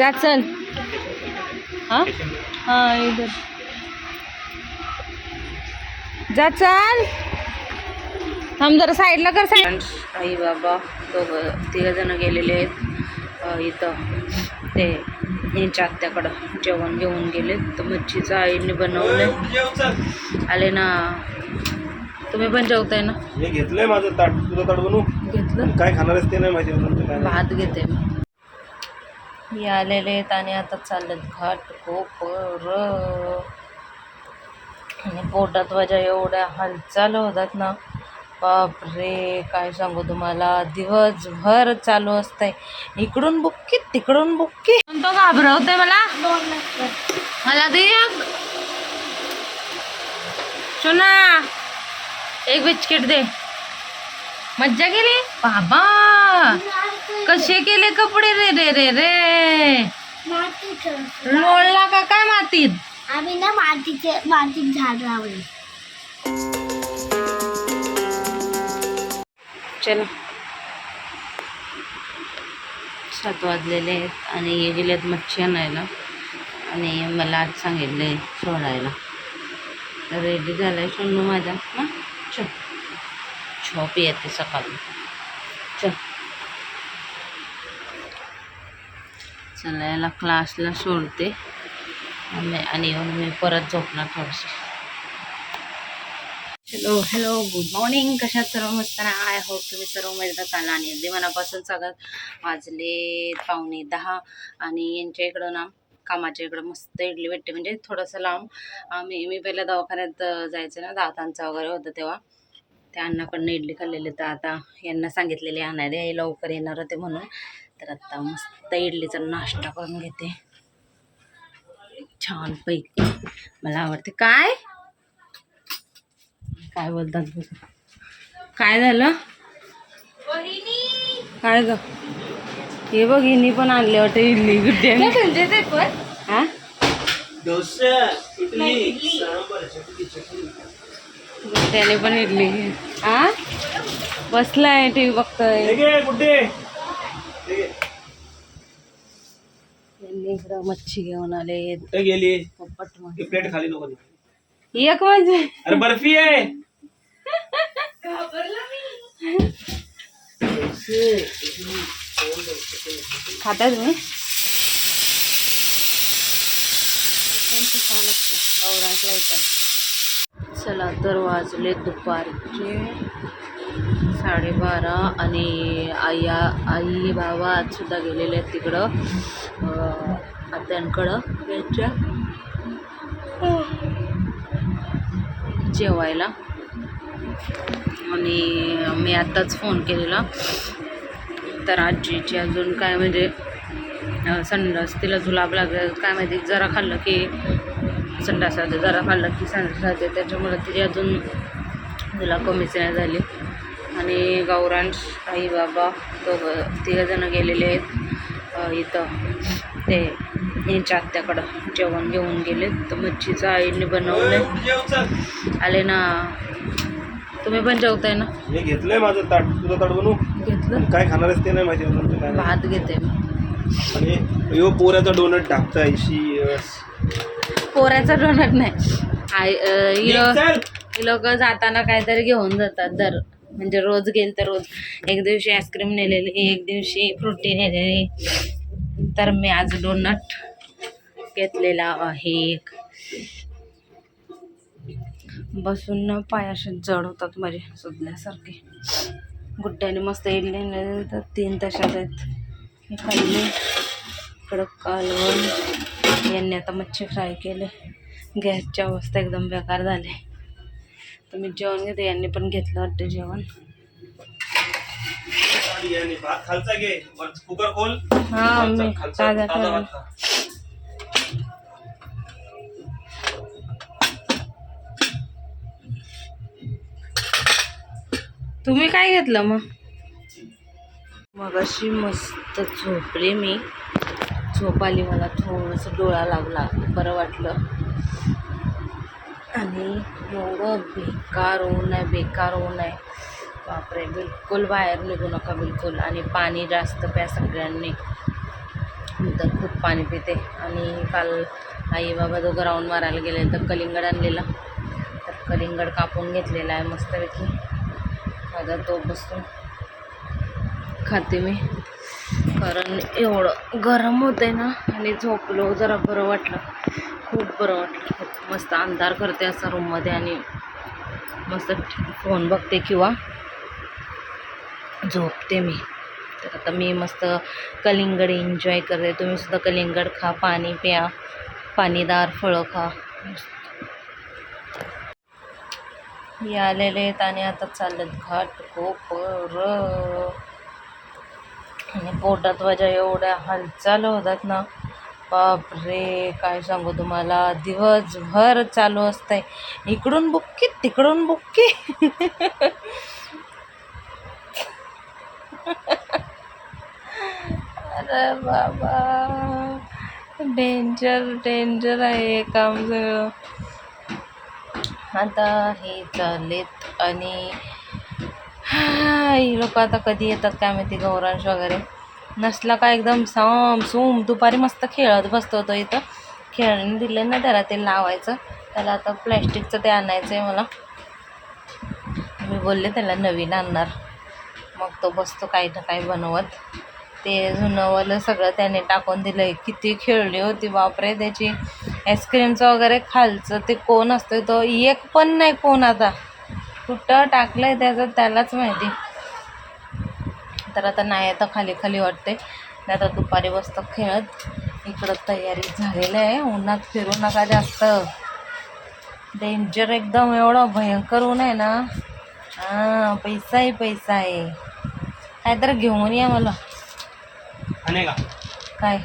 जा चल. हा? हा इधर. जा चल. थांब जरा साईडला कर साईड. आई बाबा दोघं तिघ जण गेलेले आहेत. इथं. ते यांच्या आत्याकडं जेवण घेऊन गेले. तर मच्छीचं आईने बनवलं आले ना. तुम्ही पण जेवताय ना? हे घेतलंय माझं ताट. तुझं ताट बनवू. घेतलं? काय खाणार ते नाही माहिती. भात घेते मी. हे आलेले आहेत आणि आता चालत घाट कोपर. आणि पोटात माझ्या एवढ्या हालचाल होतात ना. बापरे काय सांगू तुम्हाला? दिवसभर चालू असतंय. इकडून बुक्की तिकडून बुक्की तो घाबरवतोय मला. मला दे. सुना एक बिस्किट दे. मज्जा केली? बाबा. कसे केले कपडे रे रे रे रे? लोळला का काय मातीत? आम्ही ना मातीचे मातीत झाड लावले. चला. सात वाजलेले आहेत आणि हे गेलेत मच्छी आणायला. आणि मला आज सांगितलं आहे सोडायला. तर रेडी झालाय सोनू माझा. हां? चल. झोप येते सकाळी. चल. चला याला क्लासला सोडते. आणि येऊन मी परत झोपणार थोडंसं. हॅलो हॅलो गुड मॉर्निंग कशात सर्व मस्त ना? आय होप तुम्ही सर्व मजेत आला आणि अगदी मनापासून सगळ्यात वाजले पावणे दहा. आणि यांच्या इकडं ना कामाच्या इकडं मस्त इडली भेटते. म्हणजे थोडंसं लांब. आम्ही मी पहिल्या दवाखान्यात जायचं ना दातांचं वगैरे होतं तेव्हा. त्या अण्णाकडनं इडली खाल्लेली. तर आता यांना सांगितलेली आणायला लवकर येणार होते म्हणून. तर आता मस्त इडलीचा नाश्ता करून घेते. छान पैकी मला आवडते. काय? काय बोलतात बघ. काय झालं? काय ग? हे बघ हिनी पण आणले वाटते इडली. गुड्डे हा गुड्ड्याने पण. इडली हा बसलाय टी व्ही बघतोय इकडं मच्छी घेऊन आले. कुठे गेली? ही प्लेट खाली नको देऊ. एक म्हणजे अरे बर्फ़ी आहे. खाताय तुम्ही? त्यांचं छान असतं गौरांतला येतात चला तर वाजले दुपारचे. साडेबारा आणि आई आई बाबा आज सुद्धा गेलेले आहेत तिकडं. आत्यांकडं त्यांच्या जेवायला. आणि मी आत्ताच फोन केलेला. तर आजीची अजून काय म्हणजे संडास तिला जुलाब लागेल काय माहिती जरा खाल्लं की संडास जाते जरा खाल्लं की संडास त्याच्यामुळे तिची अजून तिला कमीच नाही झाली. आणि गौरांश आई बाबा दोघं तिघंजणं गेलेले आहेत इथं. ते यांच्या आत्याकडं जेवण घेऊन गेले. तर मच्छीचं आईने बनवलं. आले ना. तुम्ही पण जेवताय ना? हे घेतलंय माझं ताट. तुझं ताट बनवू? घेतलं. काय खाणार ते नाही माहिती. भात घेते मी. आणि यो पोऱ्याचा डोनट टाकता ऐशी पोऱ्याचा डोनट नाही. चल. ही लोक जाताना काहीतरी घेऊन जातात दर. म्हणजे रोज गेल तर रोज. एक दिवशी आईस्क्रीम नेलेली एक दिवशी फ्रुटी नेलेली. तर मी आज डोनट घेतलेला आहे एक. बसून ना पाय असे जड होतात माझे सुजल्यासारखे. गुड्ड्याने मस्त इडली तर तीन तशात आहेत. हे खाल्ले. इकडं कालवण. यांनी आता मच्छी फ्राय केले. गॅसची अवस्था एकदम बेकार झाली. तर मी जेवण घेते यांनी पण घेतलं वाटतं जेवण. खालचा घे कुकर खोल. हा मी ताजा. तुम्ही काय घेतलं मग? मग अशी मस्त झोपले मी. झोप आली मला थोडंसं डोळा लागला. बरं वाटलं. आणि एवढं बेकार ऊन आहे बेकार ऊन आहे बापरे बिलकुल बाहेर निघू नका बिलकुल. आणि पाणी जास्त प्या सगळ्यांनी. तर खूप पाणी पिते. आणि काल आई बाबा दोघं राऊंड मारायला गेले तर कलिंगड आणलेला. तर कलिंगड कापून घेतलेला आहे मस्तपैकी. आता तो बसून खाते मी. कारण एवढं गरम होतं ना आणि झोपलो जरा बरं वाटलं. खूप बरं वाटलं. खूप मस्त अंधार करते असं रूममध्ये आणि मस्त फोन बघते किंवा झोपते मी. तर आता मी मस्त कलिंगड एन्जॉय करते. तुम्ही सुद्धा कलिंगड खा पाणी प्या पाणीदार फळं खा. हे आलेले आहेत आणि आता चालत घाट कोपर. आणि पोटात माझ्या एवढ्या हालचाल होतात ना. बापरे काय सांगू तुम्हाला? दिवसभर चालू असतंय. इकडून बुक्की तिकडून बुक्की अरे बाबा डेंजर डेंजर आहे हे काम सगळं. आता हे चालेत आणि हा, ही लोक आता कधी येतात काय माहिती गौरांश वगैरे. नसला का एकदम साम सूम दुपारी मस्त खेळत बसतो तो इथं. खेळणी दिलं ना त्याला ते लावायचं. त्याला आता प्लॅस्टिकचं ते आणायचं आहे मला. मी बोलले त्याला नवीन आणणार. मग तो बसतो काही ना काही बनवत. ते जुनंवालं सगळं त्याने टाकून दिलं आहे किती खेळली होती बापरे त्याची. आईस्क्रीमचं वगैरे खालचं ते कोण असतं तो? एक पण नाही कोण आता. कुठं टाकलं आहे त्याचं त्यालाच माहिती. तर आता नाही आता खाली खाली वाटते नाही आता दुपारी बसतं खेळत. इकडं तयारी झालेलं आहे. उन्हात फिरू नका जास्त. डेंजर एकदम एवढं भयंकर ऊन आहे ना. हां पैसाही पैसा आहे. काहीतरी घेऊन या मला. काय?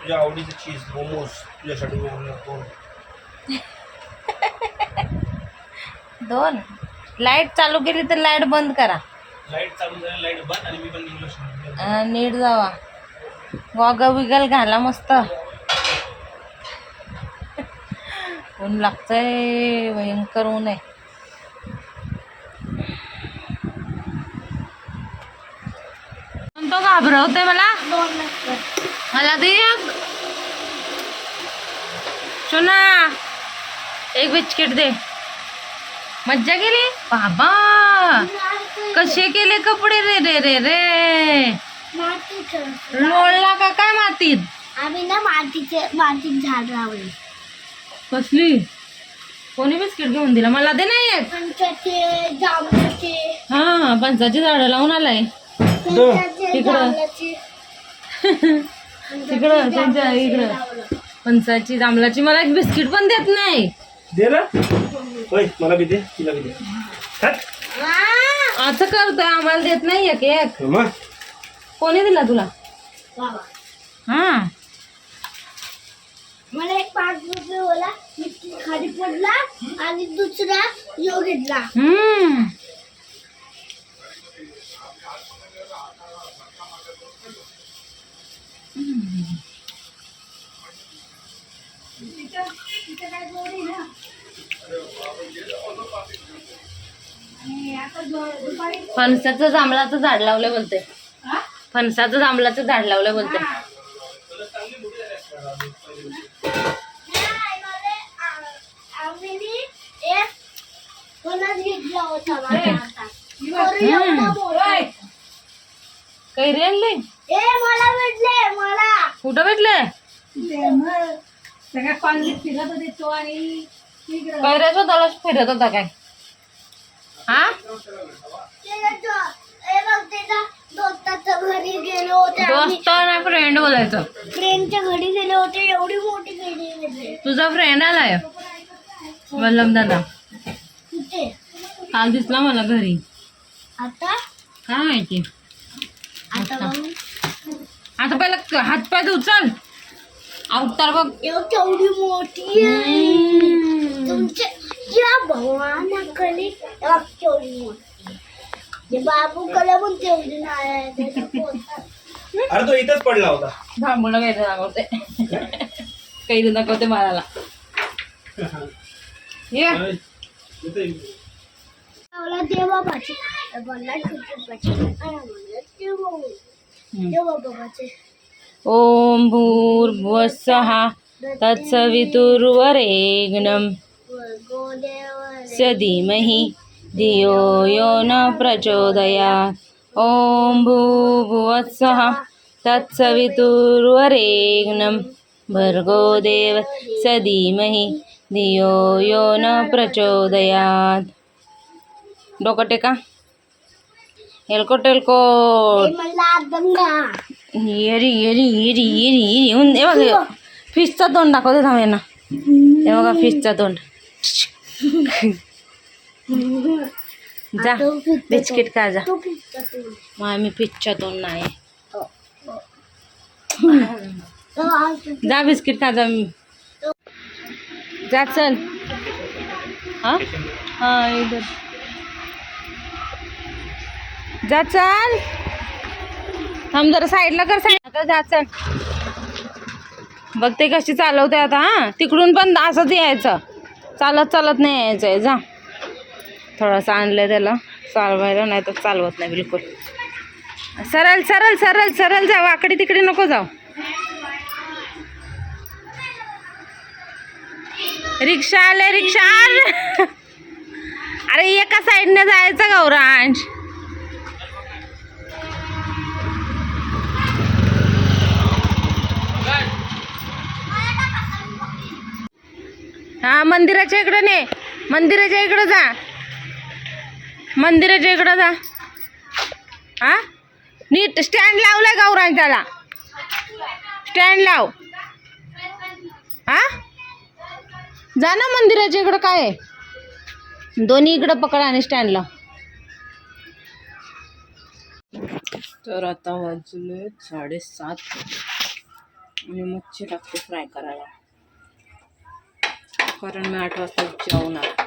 तुझ्या आवडीचे चीज मोमोज तुझ्यासाठी दोन? लाइट चालू केली तर लाइट बंद करा. लाइट चालू झाली लाइट बंद आणि मी पण निघलो शाळेत. नीट जावा. गॉगल विगल घाला मस्त. ऊन लागतंय भयंकर ऊन आहे. तो घाबरवतोय मला. मला दे एक. सोना एक बिस्किट दे. मज्जा केली? बाबा! कसे केले कपडे रे रे रे रे? लोळला का काय मातीत? आम्ही ना मातीचे मातीत झाड लावले. कसली? कोणी बिस्किट घेऊन दिला? मला दे नाही हा पंचाची झाडं लावून आलाय. तिकडं. तिकडं त्यांच्या इकडं. पंचाची जांभळाची मला एक बिस्किट पण देत नाही. दे ना. होय मला बी दे तिला बी दे. हट. असं करतोय आम्हाला देत नाही एक एक. मग. कोणी दिला तुला? बाबा. हा. मला एक पाच रुपये ओला मी खाली पडला आणि दुसरा यो घेतला. हम्म. फणसाचं जांभळाचं झाड लावलं बोलते फणसाचं जांभळाचं झाड लावलं बोलते आणली ए मला भेटले मला. कुठं भेटले? सगळ्या कॉलनीत फिरत होते तो आणि कैऱ्याचा दलाच फिरत होता काय? हा? दोस्ताच्या घरी गेलो होते आम्ही. दोस्त नाही फ्रेंड बोलायचं. फ्रेंडच्या घरी गेले होते एवढी मोठी गेली. तुझा फ्रेंड आलाय? वल्लभ दादा. काल दिसला मला घरी. आता? काय माहिती? आता पहिला हात पाय उचल अवतार बघ. केवढी मोठी आहे. हम्म. तुमच्या या भगवानाकडे तेव्हा केवढी मोठी. पण तेवढी नाही. अरे तो इथंच पडला होता. थांबून कैरी दाखवते. कैरी दाखवते बाळाला ये. चित्रपाची आणि मला देवा. देवा बाबाचे. ॐ भूर्भुवस्सः तत्सवितुर्वरेण्यं स धीमहि धियो यो न प्रचोदयात् ॐ भूभुवत्सः तत्सवितुर्वरेण्यं भर्गो देव स धीमहि धियो यो न प्रचोदयात्। डोकटेका एलकोट एलकोट येरी येरी येरी येरी येरी. येऊन हे. बघा फिशचं तोंड दाखवते थांब यांना. हे बघा फिशचं तोंड. जा बिस्किट खा जा. तू पिझ्झा तू मग आम्ही फिशचं तोंड नाही. जा बिस्किट खा जा जा चल. हा? हा इधर जा चल. थांब जरा साईडला कर साईड आता जा बघते बघ ते कशी चालवते आता हा? तिकडून पण असंच यायचं. चालत चालत नाही यायचं आहे जा. थोडंसं आणलं त्याला. चालवायला नाही तर चालवत नाही बिलकुल. सरळ सरळ सरळ सरळ जा. वाकडी तिकडे नको जाऊ. रिक्षा आले रिक्षा आले अरे एका साईडने जायचं गौरांश. हा मंदिराच्या इकडं ने. मंदिराच्या इकडं जा. मंदिराच्या इकडं जा. हा? नीट स्टँड लावलाय गौरांग त्याला. स्टँड लाव. हा? जा ना मंदिराच्या इकडं काय दोन्ही इकडं पकडा आणि स्टँडला तर आता वाजले साडेसात. आणि मच्छी टाकते फ्राय करायला. कारण मी आठ वाजता जेवणार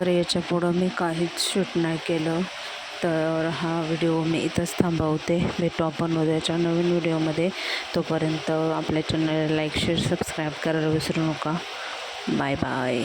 तर याच्या पुढं मी काहीच शूट नाही केलं. तर हा व्हिडिओ मी इथंच थांबवते. भेटू आपण उद्याच्या नवीन व्हिडिओमध्ये. तोपर्यंत आपल्या चॅनलला लाईक शेअर सबस्क्राईब करायला विसरू नका. Bye bye